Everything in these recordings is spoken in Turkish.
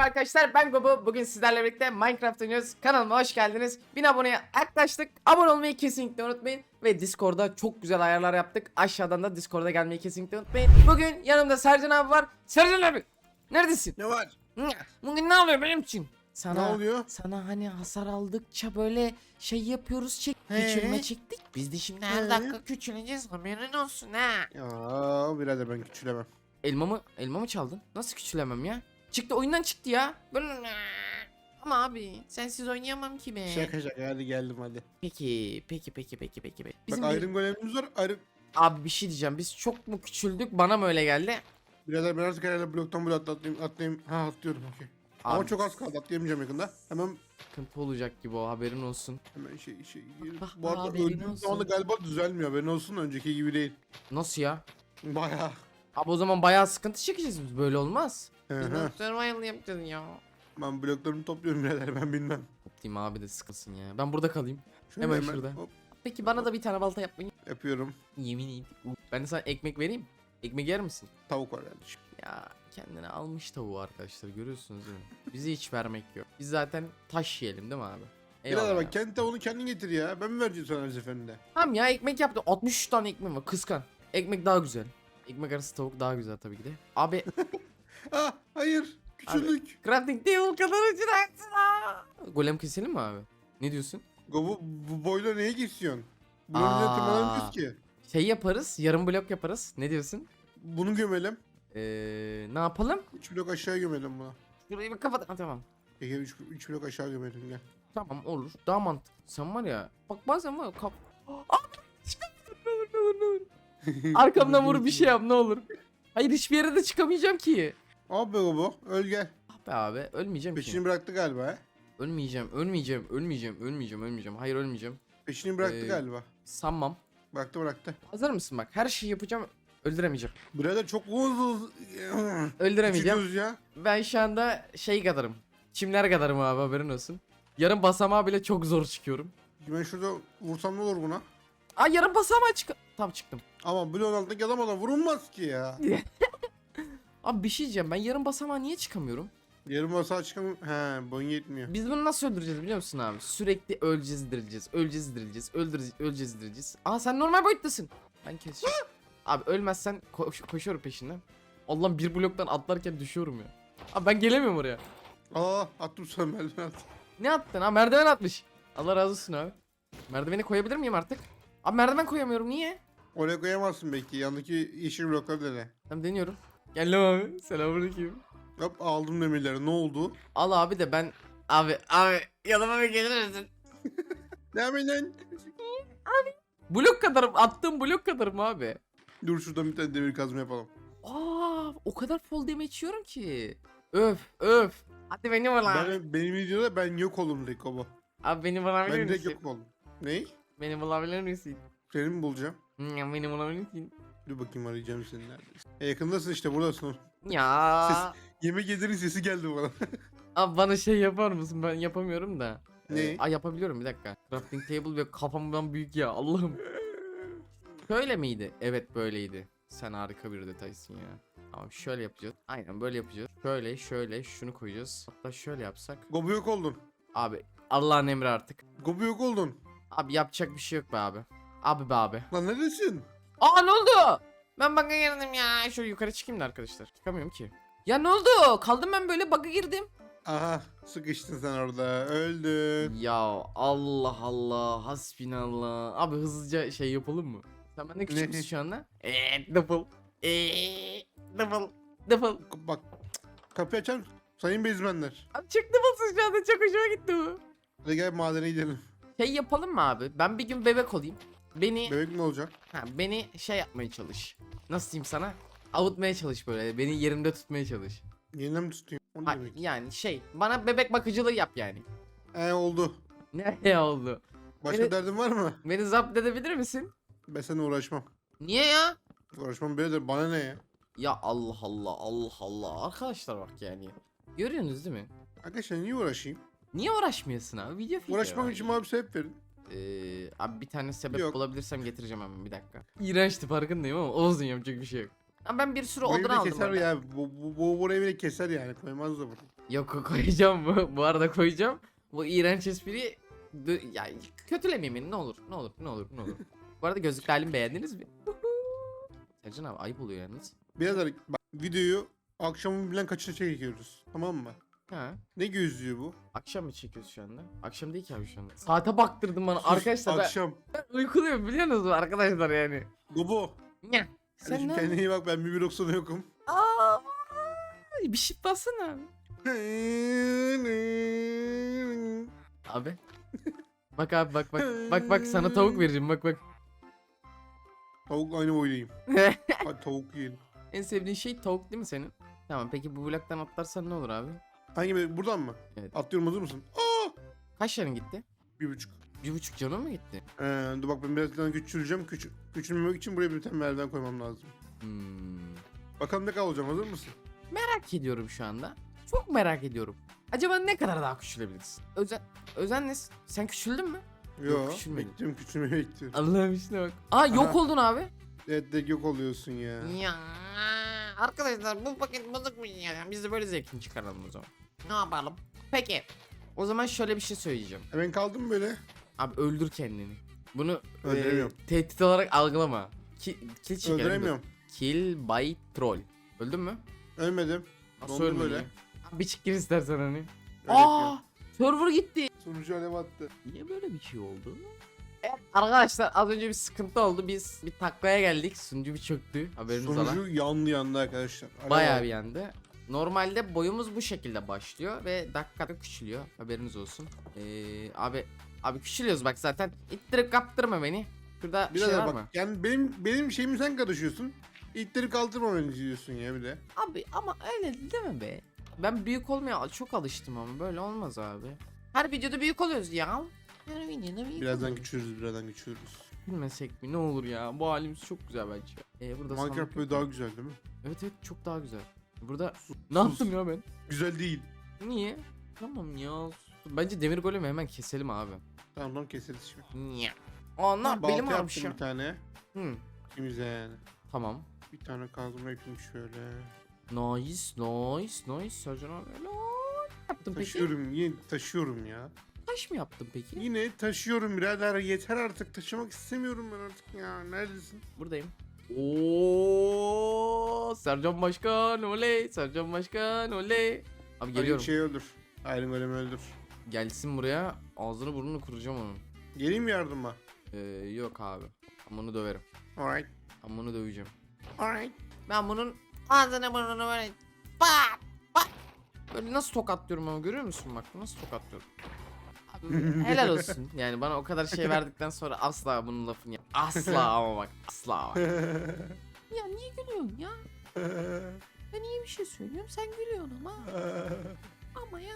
merhaba arkadaşlar ben Gobu. Bugün sizlerle birlikte Minecraft oynuyoruz. Kanalıma hoş geldiniz. 1000 aboneye yaklaştık. Abone olmayı kesinlikle unutmayın. Ve Discord'da çok güzel ayarlar yaptık. Aşağıdan da Discord'a gelmeyi kesinlikle unutmayın. Bugün yanımda Sercan abi var. Sercan abi neredesin? Ne var? Bugün ne oluyor benim için? Sana, Ne oluyor? Sana hani hasar aldıkça böyle şey yapıyoruz çek. He? Küçülme çektik. Biz de şimdi her He? dakika küçüleceğiz haberin olsun ha. Ya birader ben küçülemem. Elmamı elmamı çaldın. Nasıl küçülemem ya? Çıktı oyundan çıktı ya. Böyle ama abi sensiz oynayamam ki be. Şaka şaka hadi geldim hadi. Peki, peki, peki, peki, peki. peki. Bizim Bak bir- ayrım golemimiz var. Ayrım... abi bir şey diyeceğim. Biz çok mu küçüldük? Bana mı öyle geldi? Birader ben artık herhalde bloktan blok atlayayım. atlayayım. Ha atlıyorum okey. Ama Abi, çok az kaldı atlayamayacağım yakında. Hemen sıkıntı olacak gibi o haberin olsun. hemen şey şey. Ah, Bu arada haberin öldüğüm olsun. zaman da galiba düzelmiyor. Haberin olsun önceki gibi değil. Nasıl ya? Bayağı. Abi o zaman bayağı sıkıntı çekeceğiz biz. Böyle olmaz. Biz nasıl survival yapacağız ya? ben bloklarımı topluyorum birader ben bilmem. Diyeyim abi de sıkılsın ya. Ben burada kalayım. Şöyle Hemen şurada. Hop, Peki bana da bir tane balta yapmayı. yapıyorum. Yemin ederim. Ben de sana ekmek vereyim. Ekmek yer misin? Tavuk var kardeşim. Ya kendine almış tavuğu arkadaşlar görüyorsunuz değil mi? Bize hiç vermek yok. Biz zaten taş yiyelim değil mi abi? Birader ya. bak kendi tavuğunu kendin getir ya. Ben mi vereceğim sana her seferinde? Tamam ya ekmek yaptı. 63 tane ekmek var. Kıskan. Ekmek daha güzel. Ekmek arası tavuk daha güzel tabii ki de. Abi Ah hayır. Küçüldük. crafting table kadar uçuracaksın ha. Golem keselim mi abi? Ne diyorsun? Gobu bu boyla neye geçiyorsun? Bunu Aa. tırmanamıyoruz ki. Şey yaparız. Yarım blok yaparız. Ne diyorsun? Bunu gömelim. Ee, ne yapalım? 3 blok aşağı gömelim buna. Şurayı bir kapat. Ha, tamam. Ege 3 blok aşağı gömelim gel. Tamam olur. Daha mantıklı. Sen var ya. Bak bazen var ya kap. Aa! Ne olur, ne olur, ne olur. Arkamdan vurup bir şey yap ne olur. Hayır hiçbir yere de çıkamayacağım ki. Abi Gobu öl gel. Ah be abi ölmeyeceğim ki. Peşini bıraktı galiba he. Ölmeyeceğim, ölmeyeceğim, ölmeyeceğim, ölmeyeceğim, ölmeyeceğim. Hayır ölmeyeceğim. Peşini bıraktı Ee, galiba. Sanmam. Bıraktı bıraktı. Hazır mısın bak? Her şeyi yapacağım. Öldüremeyeceğim. Birader çok hızlı. Öldüremeyeceğim. Küçülüyoruz ya. Ben şu anda şey kadarım. Çimler kadarım abi haberin olsun. Yarım basamağa bile çok zor çıkıyorum. Ben şurada vursam ne olur buna? Aa yarım basamağa çık. Tam çıktım. Ama bloğun altındaki adama vurulmaz ki ya. Abi bir şey diyeceğim. Ben yarım basamağa niye çıkamıyorum? Yarım basağa çıkamam. He boyun yetmiyor. Biz bunu nasıl öldüreceğiz biliyor musun abi? Sürekli öleceğiz dirileceğiz. Öleceğiz dirileceğiz. Öldüreceğiz, öleceğiz dirileceğiz. Aa sen normal boyuttasın. Ben keseceğim. abi ölmezsen koş- koşuyorum peşinden. Allah'ım bir bloktan atlarken düşüyorum ya. Abi ben gelemiyorum oraya. Aa attım sana merdiven at. Ne attın? Ha merdiven atmış. Allah razı olsun abi. Merdiveni koyabilir miyim artık? Abi merdiven koyamıyorum niye? Oraya koyamazsın belki. Yandaki yeşil blokları dene. Tamam deniyorum. Gel lan abi. Selamünaleyküm. Hop aldım demirleri. Ne oldu? Al abi de ben... Abi abi yanıma bir gelir misin? Devam edin. Blok kadarım. Attığım blok kadarım abi. Dur şuradan bir tane demir kazma yapalım. Aa, o kadar fall damage yiyorum ki. Öf, öf. Hadi beni vur lan. Ben, benim videoda ben yok olurum baba. Abi beni bulabilir Ben direkt misin? yok oldum. Ney? Beni bulabilir misin? Seni mi bulacağım? Ya beni bulabilir misin? Dur bakayım arayacağım seni neredesin. E, yakındasın işte buradasın. Ya. Yemek yedirin sesi geldi bana. Abi bana şey yapar mısın? Ben yapamıyorum da. Ne? Ee, ay yapabiliyorum bir dakika. Crafting table ve kafamdan büyük ya Allah'ım. Şöyle miydi? Evet böyleydi. Sen harika bir detaysın ya. Abi şöyle yapacağız. Aynen böyle yapacağız. Şöyle şöyle şunu koyacağız. Hatta şöyle yapsak. Gobu yok oldun. Abi Allah'ın emri artık. Gobu yok oldun. Abi yapacak bir şey yok be abi. Abi be abi. Lan neredesin? Aa ne oldu? Ben bug'a girdim ya. Şöyle yukarı çıkayım da arkadaşlar. Çıkamıyorum ki. Ya ne oldu? Kaldım ben böyle bug'a girdim. Aha sıkıştın sen orada. Öldün. Ya Allah Allah. Hasbinallah. Abi hızlıca şey yapalım mı? Sen benden küçük Ne? müsün şu anda? Eee double. Eee double. Double. Bak kapıyı açar? Sayın bezmenler. Abi çok double'sın şu anda. Çok hoşuma gitti bu. Hadi gel madene gidelim. Şey yapalım mı abi? Ben bir gün bebek olayım. Beni Bebek mi olacak? ha, beni şey yapmaya çalış. Nasıl diyeyim sana? Avutmaya çalış böyle. Beni yerimde tutmaya çalış. Yeniden mi tutayım? O ne Ha, demek? yani şey bana bebek bakıcılığı yap yani. E oldu. Ne oldu? Başka Evet. derdin var mı? Beni zapt edebilir misin? Ben seninle uğraşmam. Niye ya? Uğraşmam birader bana ne ya? Ya Allah Allah Allah Allah. Arkadaşlar bak yani. Görüyorsunuz değil mi? Arkadaşlar niye uğraşayım? Niye uğraşmıyorsun abi? Video film. Uğraşmam için bana bir sebep verin. Ee, abi bir tane sebep Yok. bulabilirsem getireceğim hemen bir dakika. İğrençti farkındayım ama olsun yapacak bir şey yok. Ama ben bir sürü odun aldım. keser orada. ya. Bu, bu, bu burayı bile keser yani. Koymaz da bunu. Yok koyacağım bu. Bu arada koyacağım. Bu iğrenç espri d- ya kötülemeyeyim beni ne olur ne olur ne olur ne olur. bu arada gözlük halimi beğendiniz mi? Sercan abi ayıp oluyor yalnız. Birader bak videoyu akşamın bilen kaçta çekiyoruz. Tamam mı? Ha. Ne gözlüğü bu? Akşam mı çekiyoruz şu anda? Akşam değil ki abi şu anda. Saate baktırdım bana. Sus, Arkadaşlar ben, Akşam. ben uykuluyum biliyor musunuz arkadaşlar yani. Gobo. Ya. Sen ne? kendine iyi bak ben bir bir yokum. Aa, bir şey bassana abi. Abi. bak abi bak bak. Bak bak sana tavuk vereceğim bak bak. Tavuk aynı boydayım. Hadi tavuk yiyelim. en sevdiğin şey tavuk değil mi senin? Tamam peki bu bloktan atlarsan ne olur abi? Hangi bir- buradan mı? Evet. Atlıyorum hazır mısın? Aa! Kaç canın gitti? Bir buçuk. Bir buçuk canın mı gitti? Ee, dur bak ben birazdan küçüleceğim. Küç küçülmemek için buraya bir tane merdiven koymam lazım. Hmm. Bakalım ne kadar olacağım hazır mısın? Merak ediyorum şu anda. Çok merak ediyorum. Acaba ne kadar daha küçülebiliriz? Özen, Özenle sen küçüldün mü? Yo, küçülmedim. bekliyorum küçülmeyi bekliyorum. Allah'ım işte bak. Aa yok Aha. oldun abi. Evet de yok oluyorsun ya. Ya arkadaşlar bu paket bozuk mu ya? Biz de böyle zevkini çıkaralım o zaman. Ne yapalım? Peki. O zaman şöyle bir şey söyleyeceğim. E ben kaldım böyle. Abi öldür kendini. Bunu Öldüremiyorum. e, tehdit olarak algılama. Ki, kill çekelim. Öldüremiyorum. dur. Kill by troll. Öldün mü? Ölmedim. Nasıl Dondu ölmedin böyle. ya? Abi bir çık gir istersen hani. Öyle Aa! Server gitti. Sunucu alev attı. Niye böyle bir şey oldu? Evet, arkadaşlar az önce bir sıkıntı oldu. Biz bir taklaya geldik. Sunucu bir çöktü. Haberiniz ola. Sunucu yandı yandı arkadaşlar. Alev Bayağı bir yandı. Normalde boyumuz bu şekilde başlıyor ve dakikada küçülüyor. Haberiniz olsun. Ee, abi abi küçülüyoruz bak zaten. İttirip kaptırma beni. Şurada bir şey var bak mı? yani benim benim şeyimi sen karışıyorsun. İtleri kaldırma beni diyorsun ya bir de. Abi ama öyle deme be. Ben büyük olmaya çok alıştım ama böyle olmaz abi. Her videoda büyük oluyoruz ya. Her videoda büyük Birazdan oluyoruz. küçülürüz birazdan küçülürüz. Bilmesek mi ne olur ya. Bu halimiz çok güzel bence. Ee, burada Minecraft böyle daha güzel değil mi? Evet evet çok daha güzel. Burada Sus, ne yaptım ya ben? Güzel değil. Niye? Tamam ya. Bence demir golemi hemen keselim abi. Tamam tamam keseriz şimdi. Niye? Balta belim yaptım ya. bir tane. Hı, yani. tamam. Bir tane kazma yapayım şöyle. Nice, nice, nice. Sercan abi. Yaptın peki? Taşıyorum yine taşıyorum ya. Taş mı yaptın peki? Yine taşıyorum birader yeter artık taşımak istemiyorum ben artık ya. Neredesin? Buradayım. Oo, Sercan Başkan oley. Sercan Başkan oley. Abi Geliyorum. Şey öldür. Iron Golem öldür. Gelsin buraya. Ağzını burnunu kıracağım onun. Geleyim mi yardıma? Ee, yok abi. Ben bunu döverim. Alright. Ben bunu döveceğim. Alright. Ben bunun ağzını burnunu böyle bak bak. Böyle nasıl tokatlıyorum ama görüyor musun bak nasıl tokatlıyorum. Helal olsun. Yani bana o kadar şey verdikten sonra asla bunun lafını yap. Asla ama bak asla bak. Ya niye gülüyorsun ya? Ben iyi bir şey söylüyorum sen gülüyorsun ama. Ama ya.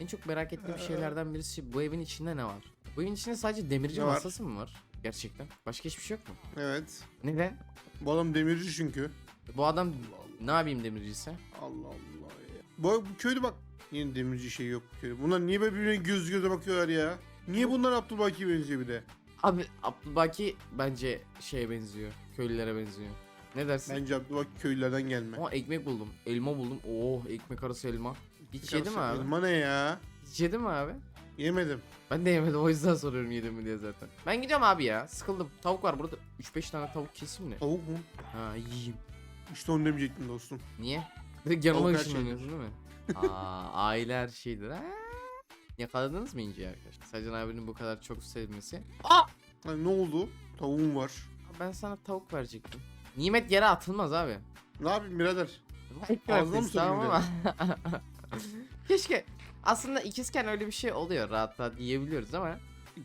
En çok merak ettiğim şeylerden birisi bu evin içinde ne var? Bu evin içinde sadece demirci Ne var? masası mı var? Gerçekten. Başka hiçbir şey yok mu? evet. Neden? Bu adam demirci çünkü. Bu adam ne yapayım demirciyse? Allah Allah ya. Bu, bu köyde bak. Yine demirci şey yok. Bunlar niye birbirine göz göze bakıyorlar ya? Niye bunlar Abdülbaki'ye benziyor bir de? Abi Abdülbaki bence şeye benziyor. Köylülere benziyor. Ne dersin? Bence Abdülbaki köylülerden gelme. Ama ekmek buldum. Elma buldum. Oh ekmek arası elma. Hiç yedin mi abi? Elma ne ya? Hiç yedin mi abi? Yemedim. Ben de yemedim o yüzden soruyorum yedim mi diye zaten. Ben gidiyorum abi ya. Sıkıldım. Tavuk var burada. 3-5 tane tavuk keseyim mi? Tavuk mu? Ha yiyeyim. İşte onu demeyecektim dostum. Niye? Direkt yanıma ışınlanıyorsun değil mi? Aa aile her şeydir ha. Yakaladınız mı İnci'yi arkadaşlar? Sercan abinin bu kadar çok sevmesi. Aa! Ne oldu? Tavuğum var. Ben sana tavuk verecektim. Nimet yere atılmaz abi. Ne yapayım birader? Ağzına mı sokayım ama. Keşke. Aslında ikizken öyle bir şey oluyor. Rahat rahat yiyebiliyoruz ama.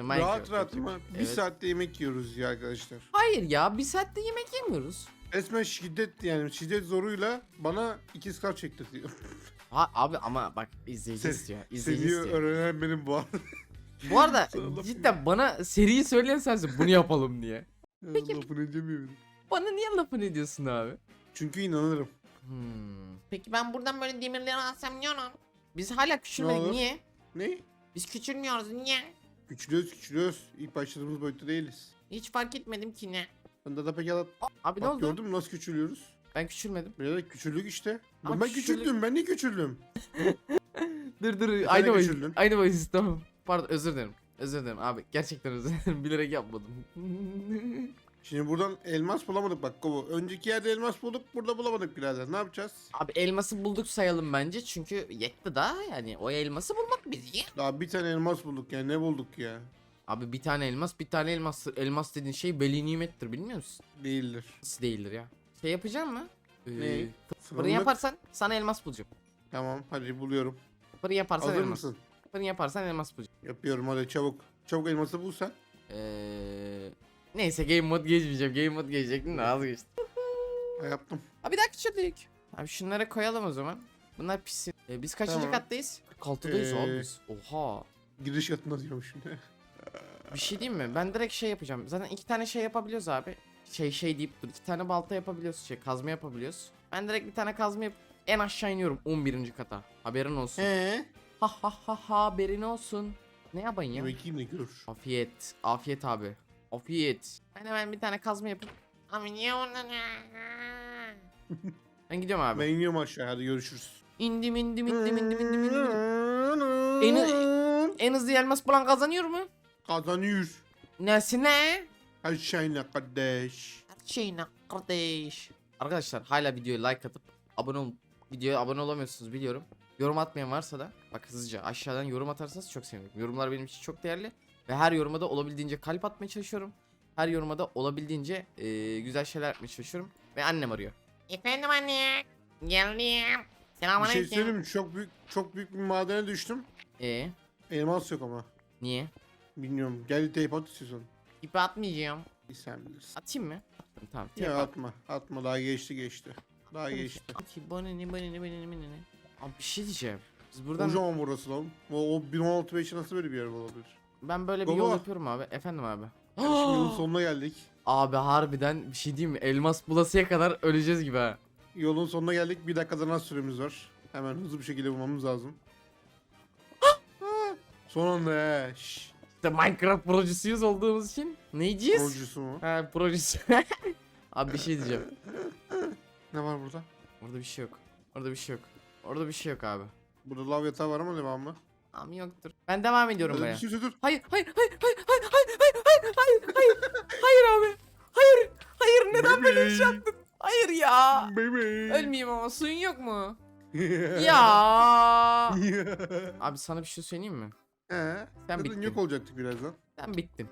rahat rahat ama bir Evet. saatte yemek yiyoruz ya arkadaşlar. Hayır ya bir saatte yemek yemiyoruz. Resmen şiddet yani şiddet zoruyla bana ikiz kar çektirtiyor. Ha, abi ama bak izleyici Se- istiyor. İzleyici Seviyor istiyor. öğrenen benim bu arada. Bu arada Sana cidden bana seriyi söyleyen sensin bunu yapalım diye. Peki- Lafını edemiyorum. Bana niye lafını ediyorsun abi? Çünkü inanırım. Hmm. Peki ben buradan böyle demirleri alsam ne olur? Biz hala küçülmedik olur? niye? Ne? Biz küçülmüyoruz niye? Küçülüyoruz küçülüyoruz. İlk başladığımız boyutta değiliz. Hiç fark etmedim ki ne. Ben de pek yalan. Abi ne Bak oldu? gördün mü nasıl küçülüyoruz? Ben küçülmedim. Birader küçüldük işte. Ama ben küçüldüm ben niye küçüldüm? Dur dur aynı boyuz. küçüldün. Aynı boyuz tamam. Pardon özür dilerim. Özür dilerim abi. Gerçekten özür dilerim. Bilerek yapmadım. Şimdi buradan elmas bulamadık bak Kobo. Önceki yerde elmas bulduk burada bulamadık birader. Ne yapacağız? abi elması bulduk sayalım bence. Çünkü yetti daha. Yani o elması bulmak bizi. Daha bir tane elmas bulduk ya ne bulduk ya? Abi bir tane elmas bir tane elmas. Elmas dediğin şey veli nimettir bilmiyor musun? Değildir. Nasıl değildir ya? Şey yapacağım mı? Ee, Ne? Fırın Fırınlık- yaparsan sana elmas bulacağım. Tamam hadi buluyorum. Fırın yaparsan Hazır elmas. mısın? Fırın yaparsan elmas bulacağım. Yapıyorum hadi çabuk. Çabuk elması bul sen. Ee, neyse game mod geçmeyeceğim. Game mod geçecektim de vazgeçtim. Ha, yaptım. Abi bir daha küçüldük. Abi şunlara koyalım o zaman. Bunlar pişsin. Ee, biz kaçıncı Tamam. kattayız? 46'dayız abi Ee, biz. Oha. Giriş katına diyorum şimdi. Bir şey diyeyim mi? Ben direkt şey yapacağım. Zaten iki tane şey yapabiliyoruz abi. Şey şey deyip iki tane balta yapabiliyoruz. Şey kazma yapabiliyoruz. Ben direkt bir tane kazma yapıp en aşağı iniyorum 11. kata. Haberin olsun. He? Ha ha ha ha haberin olsun. Ne yapayım ya? Da gör. Afiyet. Afiyet abi. Afiyet. Ben hemen bir tane kazma yapıp. Abi niye ondan Ben gidiyorum abi. Ben iniyorum aşağı hadi görüşürüz. İndim indim indim indim indim indim. En, en hızlı elmas bulan kazanıyor mu? Kazanıyor. Nesine? Her şeyine kardeş. Her şeyine kardeş. Arkadaşlar hala videoya like atıp abone ol videoya abone olamıyorsunuz biliyorum. Yorum atmayan varsa da bak hızlıca aşağıdan yorum atarsanız çok sevinirim. Yorumlar benim için çok değerli ve her yoruma da olabildiğince kalp atmaya çalışıyorum. Her yoruma da olabildiğince e, güzel şeyler yapmaya çalışıyorum ve annem arıyor. Efendim anne. Geldim. Bir şey söyleyeyim mi? Çok büyük çok büyük bir madene düştüm. E Elmas yok ama. niye? Bilmiyorum. Gel teyp at İpi atmayacağım. Sen bilirsin. Atayım mı? Attım tamam. Ya at. atma. Atma daha geçti geçti. Daha geçti. Ne bana ne bana ne. Abi bir şey diyeceğim. Biz buradan Kocaman burası lan. O, o 1.16 5 nasıl böyle bir yer olabilir? ben böyle bir Baba. yol yapıyorum abi. Efendim abi. Şimdi yolun sonuna geldik. Abi harbiden bir şey diyeyim mi? Elmas bulasıya kadar öleceğiz gibi ha. Yolun sonuna geldik. Bir dakikadan az süremiz var. Hemen hızlı bir şekilde bulmamız lazım. Son anda he. Şşş. İşte Minecraft projecuyuz olduğumuz için. Neyciyiz? Yolcusu mu? Ha projesi. abi bir şey diyeceğim. Ne var burada? Orada bir şey yok. Orada bir şey yok. Orada bir şey yok abi. Burada lav yatağı var ama devamlı. Abi yoktur. Ben devam ediyorum Hadi buraya. bir şey dur. Hayır, hayır, hayır, hayır, hayır, hayır, hayır, hayır, hayır, hayır, hayır abi. Hayır, hayır neden böyle bir şey yaptın? Hayır ya. Baby. Ölmeyeyim ama suyun yok mu? Ya. Abi sana bir şey söyleyeyim mi? He. Sen Zaten bittin. yok olacaktık birazdan. Ben bittim.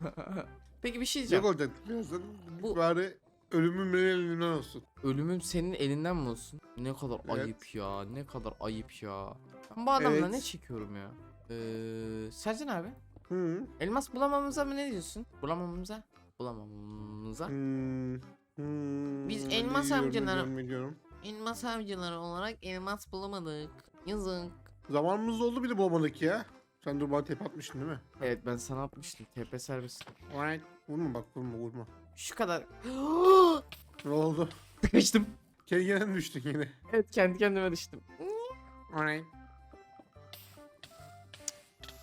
Peki bir şey Yok diyeceğim. olacaktık birazdan. Bu- Bari ölümüm benim elimden olsun. Ölümüm senin elinden mi olsun? Ne kadar Evet. ayıp ya. Ne kadar ayıp ya. Ben bu adamla Evet. ne çekiyorum ya? Ee, Sercan abi. Hı. Elmas bulamamıza mı ne diyorsun? Bulamamamıza? Bulamamamıza? Hmm. Hmm. Biz elmas amcaları-. Elmas avcıları olarak elmas bulamadık. Yazık. Zamanımız oldu bile bulamadık ya. Sen dur bana tep atmıştın değil mi? Evet ben sana atmıştım. TP servis. Alright. Vurma bak vurma vurma. Şu kadar. Ne oldu? Sıkıştım. Kendine mi düştün yine? Evet kendi kendime düştüm. Alright.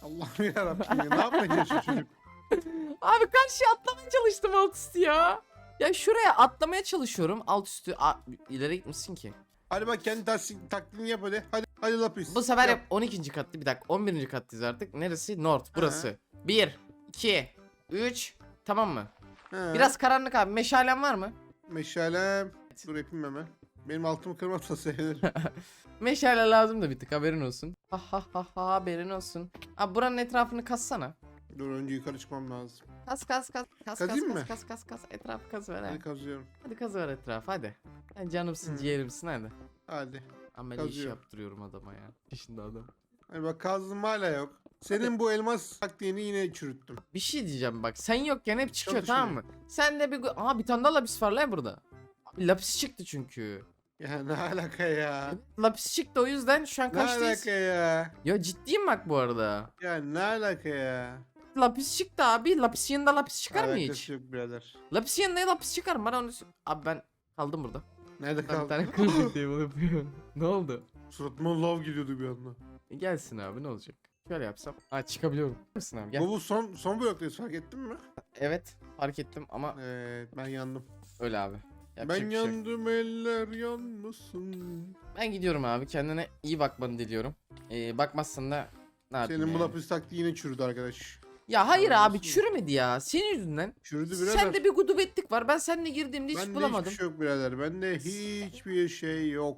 Allah'ım yarabbim ya. Ne yapmaya çalışıyor çocuk? Abi karşıya atlamaya çalıştım alt üstü ya. Ya şuraya atlamaya çalışıyorum. Alt üstü A- ileri gitmişsin ki. Hadi bak kendi taklidini yap hadi. Hadi hadi lapis. Bu sefer Yap. yap 12. kattı bir dakika 11. kattayız artık. Neresi? North burası. 1 2 3 tamam mı? He. Biraz karanlık abi. Meşalen var mı? Meşalem. Dur yapayım hemen. Benim altımı kırmazsa sevinirim. Meşale lazım da bir tık haberin olsun. Ha ha ha ha haberin olsun. Abi buranın etrafını kassana. Dur önce yukarı çıkmam lazım. Kas kas kas kas kas Kazıyım kas mı? kas kas kas etrafı kaz ver Hadi ha. kazıyorum. Hadi kaz ver etrafı hadi. Sen canımsın ciğerimsin hadi. Hadi. Amele iş Kazıyorum. yaptırıyorum adama ya. Yaşında adam. Hadi bak kazdım hala yok. Senin bu elmas taktiğini yine çürüttüm. Bir şey diyeceğim bak sen yokken hep çıkıyor tamam mı? Sen de bir... gu- Aa bir tane daha lapis var lan burada. Abi lapis çıktı çünkü. Ya ne alaka ya? Lapis çıktı o yüzden şu an Ne kaçtayız? alaka ya? Ya ciddiyim bak bu arada. Ya ne alaka ya? Lapis çıktı abi. Lapis yanında lapis çıkar mı Alakası hiç? yok birader. Lapis yanında lapis çıkar mı? Bana onu... Abi ben kaldım burada. Nerede bir tane kırmızı diye bunu yapıyor. ne oldu? Suratıma lav gidiyordu bir anda. E, Gelsin abi ne olacak? Şöyle yapsam. Ha çıkabiliyorum. Gelsin abi gel. Bu bu son son bloktayız fark ettin mi? Evet fark ettim ama Evet ben yandım. öyle abi. Yapacak Ben bir şey yok. yandım eller yanmasın. Ben gidiyorum abi. Kendine iyi bakmanı diliyorum. Ee, bakmazsan da ne yapayım Senin bu yani? lapis taktiği yine çürüdü arkadaş. Ya hayır abi çürümedi ya. Senin yüzünden. Çürüdü birader. Sende bir gudubetlik var. Ben seninle girdiğimde hiç Bende bulamadım. hiçbir şey yok birader. Bende hiçbir şey yok.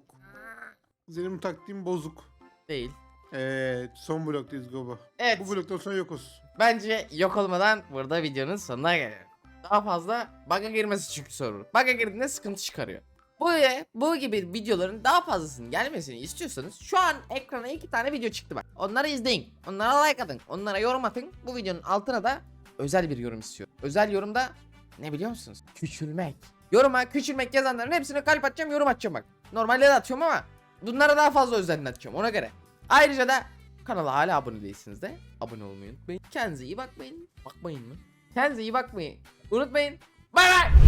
Senin bu taktiğin bozuk. Değil. Evet son bloktayız Goba. Evet. Bu bloktan sonra yokuz. Bence yok olmadan burada videonun sonuna gelelim. Daha fazla bug'a girmesi çünkü sorun. Bug'a girdiğinde sıkıntı çıkarıyor. Bu bu gibi videoların daha fazlasının gelmesini istiyorsanız şu an ekrana iki tane video çıktı bak. Onları izleyin. Onlara like atın. Onlara yorum atın. Bu videonun altına da özel bir yorum istiyorum. Özel yorumda ne biliyor musunuz? Küçülmek. Yoruma küçülmek yazanların hepsine kalp atacağım yorum atacağım bak. Normalde de atıyorum ama bunlara daha fazla özelini atacağım ona göre. Ayrıca da kanala hala abone değilsiniz de abone olmayı unutmayın. Kendinize iyi bakmayın. Bakmayın mı? Kendinize iyi bakmayın. Unutmayın. Bay bay.